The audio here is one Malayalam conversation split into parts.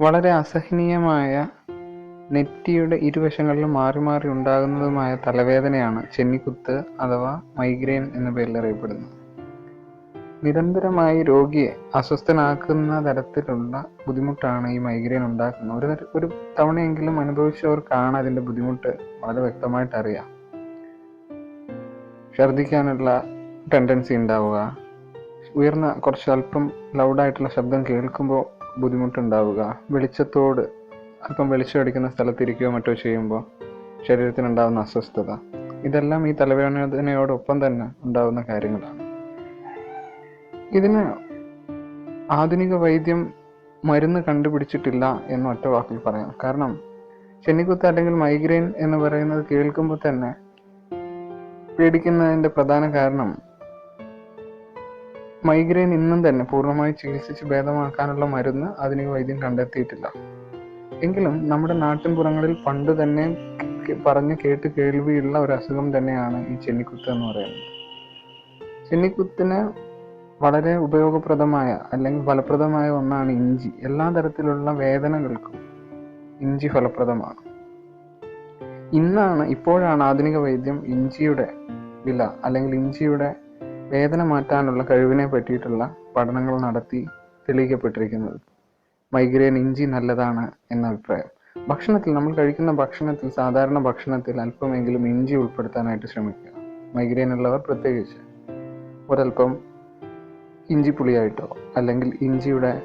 വളരെ അസഹനീയമായ നെറ്റിയുടെ ഇരുവശങ്ങളിലും മാറി മാറി ഉണ്ടാകുന്നതുമായ തലവേദനയാണ് ചെന്നിക്കുത്ത് അഥവാ മൈഗ്രെയിൻ എന്ന പേരിൽ അറിയപ്പെടുന്നത്. നിരന്തരമായി രോഗിയെ അസ്വസ്ഥനാക്കുന്ന തരത്തിലുള്ള ബുദ്ധിമുട്ടാണ് ഈ മൈഗ്രെയിൻ ഉണ്ടാക്കുന്നത്. ഒരു ഒരു തവണയെങ്കിലും അനുഭവിച്ചവർക്കാണ് അതിന്റെ ബുദ്ധിമുട്ട് വളരെ വ്യക്തമായിട്ട് അറിയാം. ഛർദ്ദിക്കാനുള്ള ടെൻഡൻസി ഉണ്ടാവുക. ഉയർന്ന കുറച്ച് അല്പം ലൗഡായിട്ടുള്ള ശബ്ദം കേൾക്കുമ്പോൾ ബുദ്ധിമുട്ടുണ്ടാവുക. വെളിച്ചത്തോട് അല്പം വെളിച്ചം അടിക്കുന്ന സ്ഥലത്തിരിക്കുകയോ മറ്റോ ചെയ്യുമ്പോൾ ശരീരത്തിനുണ്ടാകുന്ന അസ്വസ്ഥത. ഇതെല്ലാം ഈ തലവേദനയോടൊപ്പം തന്നെ ഉണ്ടാകുന്ന കാര്യങ്ങളാണ്. ഇതിന് ആധുനിക വൈദ്യം മരുന്ന് കണ്ടുപിടിച്ചിട്ടില്ല എന്ന് ഒറ്റ വാക്കിൽ പറയാം. കാരണം ശനിക്കുത്ത് അല്ലെങ്കിൽ മൈഗ്രെയിൻ എന്ന് പറയുന്നത് കേൾക്കുമ്പോൾ തന്നെ പേടിക്കുന്നതിന്റെ പ്രധാന കാരണം മൈഗ്രെയിൻ ഇന്നും തന്നെ പൂർണമായി ചികിത്സിച്ച് ഭേദമാക്കാനുള്ള മരുന്ന് അതിന് വൈദ്യം കണ്ടെത്തിയിട്ടില്ല. എങ്കിലും നമ്മുടെ നാട്ടിൻപുറങ്ങളിൽ പണ്ട് തന്നെ പറഞ്ഞ് കേട്ട് കേൾവിയുള്ള ഒരു അസുഖം തന്നെയാണ് ഈ ചെന്നിക്കുത്ത് എന്ന് പറയുന്നത്. ചെന്നിക്കുത്തിന് വളരെ ഉപയോഗപ്രദമായ അല്ലെങ്കിൽ ഫലപ്രദമായ ഒന്നാണ് ഇഞ്ചി. എല്ലാ തരത്തിലുള്ള വേദനകൾക്കും ഇഞ്ചി ഫലപ്രദമാണ്. ഇന്നാണ് ഇപ്പോഴാണ് ആധുനിക വൈദ്യം ഇഞ്ചിയുടെ വില അല്ലെങ്കിൽ ഇഞ്ചിയുടെ വേദന മാറ്റാനുള്ള കഴിവിനെ പറ്റിയിട്ടുള്ള പഠനങ്ങൾ നടത്തി തെളിയിക്കപ്പെട്ടിരിക്കുന്നത്. മൈഗ്രെയിൻ ഇഞ്ചി നല്ലതാണ് എന്ന അഭിപ്രായം. ഭക്ഷണത്തിൽ നമ്മൾ കഴിക്കുന്ന ഭക്ഷണത്തിൽ സാധാരണ ഭക്ഷണത്തിൽ അല്പമെങ്കിലും ഇഞ്ചി ഉൾപ്പെടുത്താനായിട്ട് ശ്രമിക്കുക. മൈഗ്രെയിൻ ഉള്ളവർ പ്രത്യേകിച്ച്. ഒരല്പം ഇഞ്ചിപ്പുളിയായിട്ടോ അല്ലെങ്കിൽ ഇഞ്ചിയുടെ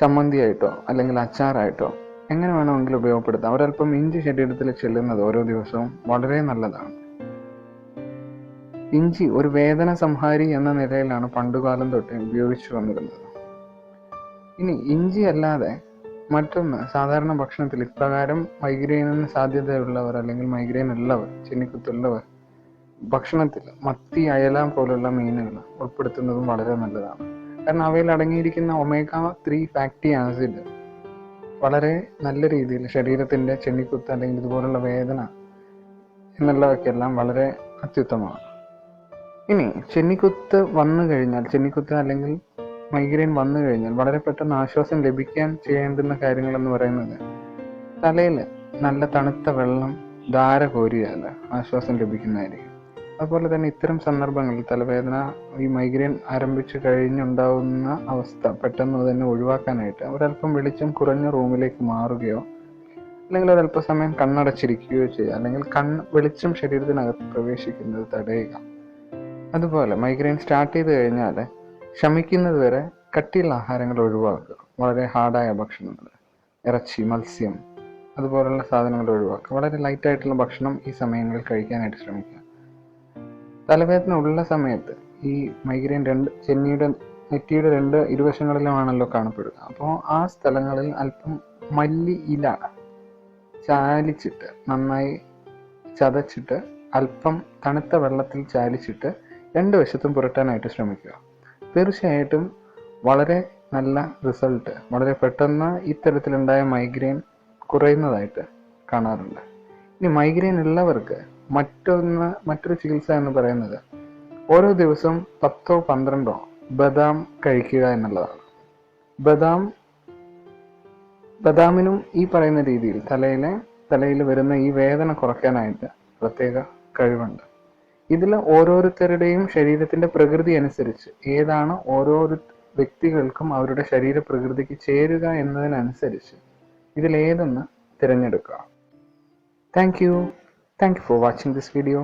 ചമ്മന്തിയായിട്ടോ അല്ലെങ്കിൽ അച്ചാറായിട്ടോ എങ്ങനെ വേണമെങ്കിലും ഉപയോഗപ്പെടുത്താം. ഒരല്പം ഇഞ്ചി ശരീരത്തിൽ ചെല്ലുന്നത് ഓരോ ദിവസവും വളരെ നല്ലതാണ്. ഇഞ്ചി ഒരു വേദന സംഹാരി എന്ന നിലയിലാണ് പണ്ടുകാലം തൊട്ട് ഉപയോഗിച്ചു വന്നിരുന്നത്. ഇനി ഇഞ്ചി അല്ലാതെ മറ്റൊന്ന് സാധാരണ ഭക്ഷണത്തിൽ ഇപ്രകാരം മൈഗ്രെയിനിന് സാധ്യതയുള്ളവർ അല്ലെങ്കിൽ മൈഗ്രെയിൻ ഉള്ളവർ ചെന്നിക്കുത്തുള്ളവർ ഭക്ഷണത്തിൽ മത്തി അയല പോലുള്ള മീനുകൾ ഉൾപ്പെടുത്തുന്നതും വളരെ നല്ലതാണ്. കാരണം അവയിൽ അടങ്ങിയിരിക്കുന്ന ഒമേഗ ത്രീ ഫാറ്റി ആസിഡ് വളരെ നല്ല രീതിയിൽ ശരീരത്തിന്റെ ചെന്നിക്കുത്ത് അല്ലെങ്കിൽ ഇതുപോലുള്ള വേദന എന്നുള്ളവയ്ക്കെല്ലാം വളരെ അത്യുത്തമമാണ്. ഇനി ചെന്നിക്കുത്ത് വന്നു കഴിഞ്ഞാൽ ചെന്നിക്കുത്ത് അല്ലെങ്കിൽ മൈഗ്രെയിൻ വന്നു കഴിഞ്ഞാൽ വളരെ പെട്ടെന്ന് ആശ്വാസം ലഭിക്കാൻ ചെയ്യേണ്ടുന്ന കാര്യങ്ങൾ എന്ന് പറയുന്നത് തലയിൽ നല്ല തണുത്ത വെള്ളം ധാര കോരിയാൽ ആശ്വാസം ലഭിക്കുന്നതായിരിക്കും. അതുപോലെ തന്നെ ഇത്തരം സന്ദർഭങ്ങളിൽ തലവേദന ഈ മൈഗ്രെയിൻ ആരംഭിച്ചു കഴിഞ്ഞുണ്ടാവുന്ന അവസ്ഥ പെട്ടെന്ന് തന്നെ ഒഴിവാക്കാനായിട്ട് ഒരല്പം വെളിച്ചം കുറഞ്ഞ റൂമിലേക്ക് മാറുകയോ അല്ലെങ്കിൽ ഒരല്പസമയം കണ്ണടച്ചിരിക്കുകയോ ചെയ്യുക അല്ലെങ്കിൽ കണ്ണ് വെളിച്ചം ശരീരത്തിനകത്ത് പ്രവേശിക്കുന്നത് തടയുക. അതുപോലെ മൈഗ്രെയിൻ സ്റ്റാർട്ട് ചെയ്ത് കഴിഞ്ഞാൽ ശമിക്കുന്നത് വരെ കട്ടിയുള്ള ആഹാരങ്ങൾ ഒഴിവാക്കുക. വളരെ ഹാർഡായ ഭക്ഷണങ്ങൾ ഇറച്ചി മത്സ്യം അതുപോലുള്ള സാധനങ്ങൾ ഒഴിവാക്കുക. വളരെ ലൈറ്റായിട്ടുള്ള ഭക്ഷണം ഈ സമയങ്ങളിൽ കഴിക്കാനായിട്ട് ശ്രമിക്കുക. തലവേദന ഉള്ള സമയത്ത് ഈ മൈഗ്രെയിൻ രണ്ട് ചെന്നിയുടെ നെറ്റിയുടെ രണ്ട് ഇരുവശങ്ങളിലുമാണല്ലോ കാണപ്പെടുക. അപ്പോൾ ആ സ്ഥലങ്ങളിൽ അല്പം മല്ലി ഇല ചാലിച്ചിട്ട് നന്നായി ചതച്ചിട്ട് അല്പം തണുത്ത വെള്ളത്തിൽ ചാലിച്ചിട്ട് രണ്ട് വശത്തും പുരട്ടാനായിട്ട് ശ്രമിക്കുക. തീർച്ചയായിട്ടും വളരെ നല്ല റിസൾട്ട് വളരെ പെട്ടെന്ന് ഇത്തരത്തിലുണ്ടായ മൈഗ്രെയിൻ കുറയുന്നതായിട്ട് കാണാറുണ്ട്. ഇനി മൈഗ്രെയിൻ ഉള്ളവർക്ക് മറ്റൊന്ന് മറ്റൊരു ചികിത്സ എന്ന് പറയുന്നത് ഓരോ ദിവസവും പത്തോ പന്ത്രണ്ടോ ബദാം കഴിക്കുക എന്നുള്ളതാണ്. ബദാം ബദാമിനും ഈ പറയുന്ന രീതിയിൽ തലയിലെ തലയിൽ വരുന്ന ഈ വേദന കുറയ്ക്കാനായിട്ട് പ്രത്യേക കഴിവുണ്ട്. ഇതിൽ ഓരോരുത്തരുടെയും ശരീരത്തിന്റെ പ്രകൃതി അനുസരിച്ച് ഏതാണ് ഓരോ വ്യക്തികൾക്കും അവരുടെ ശരീര പ്രകൃതിക്ക് ചേരുക എന്നതിനനുസരിച്ച് ഇതിലേതെന്ന് തിരഞ്ഞെടുക്കുക. Thank you thank you for watching this video